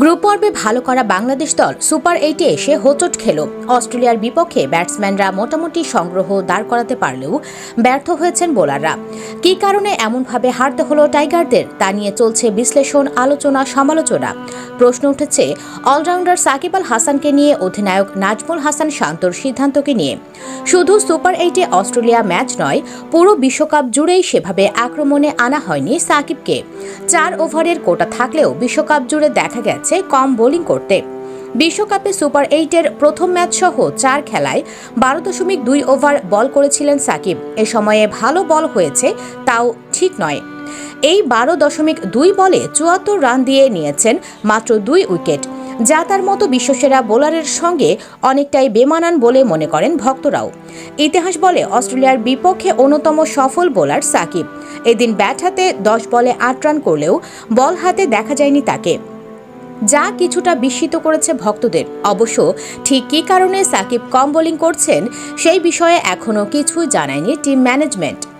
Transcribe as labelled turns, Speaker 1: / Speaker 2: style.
Speaker 1: Group পর্বে ভালো করা বাংলাদেশ দল সুপার এইটে এসে হোচট খেল। অস্ট্রেলিয়ার বিপক্ষে ব্যাটসম্যানরা মোটামুটি সংগ্রহ দাঁড় করাতে পারলেও ব্যর্থ হয়েছেন বোলাররা। কী কারণে এমনভাবে হারতে হলো টাইগারদের তা নিয়ে চলছে বিশ্লেষণ, আলোচনা, সমালোচনা। প্রশ্ন উঠেছে, অলরাউন্ডার সাকিব আল হাসানকে নিয়ে অধিনায়ক নাজমুল হাসান শান্তর সিদ্ধান্তকে নিয়ে। শুধু সুপার এইটে অস্ট্রেলিয়া ম্যাচ নয়, পুরো বিশ্বকাপ জুড়েই সেভাবে আক্রমণে আনা হয়নি সাকিবকে। চার ওভারের কোটা থাকলেও বিশ্বকাপ জুড়ে দেখা গেছে। কম বোলিং করতে। বিশ্বকাপে সুপার এইটের প্রথম ম্যাচ সহ চার খেলায় বারো দশমিক দুই ওভার বল করেছিলেন সাকিব। এ সময়ে ভালো বল হয়েছে, তাও ঠিক নয়। এই বারো দশমিক দুই বলে চুয়াত্তর রান দিয়ে নিয়েছেন মাত্র দুই উইকেট। যা তার মতো বিশ্বসেরা বোলারের সঙ্গে অনেকটাই বেমানান বলে মনে করেন ভক্তরাও। ইতিহাস বলে অস্ট্রেলিয়ার বিপক্ষে অন্যতম সফল বোলার সাকিব। এদিন ব্যাট হাতে দশ বলে আট রান করলেও বল হাতে দেখা যায়নি তাকে। যা কিছুটা বিস্মিত করেছে ভক্তদের। অবশ্য ঠিক কী কারণে সাকিব কম বোলিং করছেন সেই বিষয়ে এখনও কিছুই জানায়নি টিম ম্যানেজমেন্ট।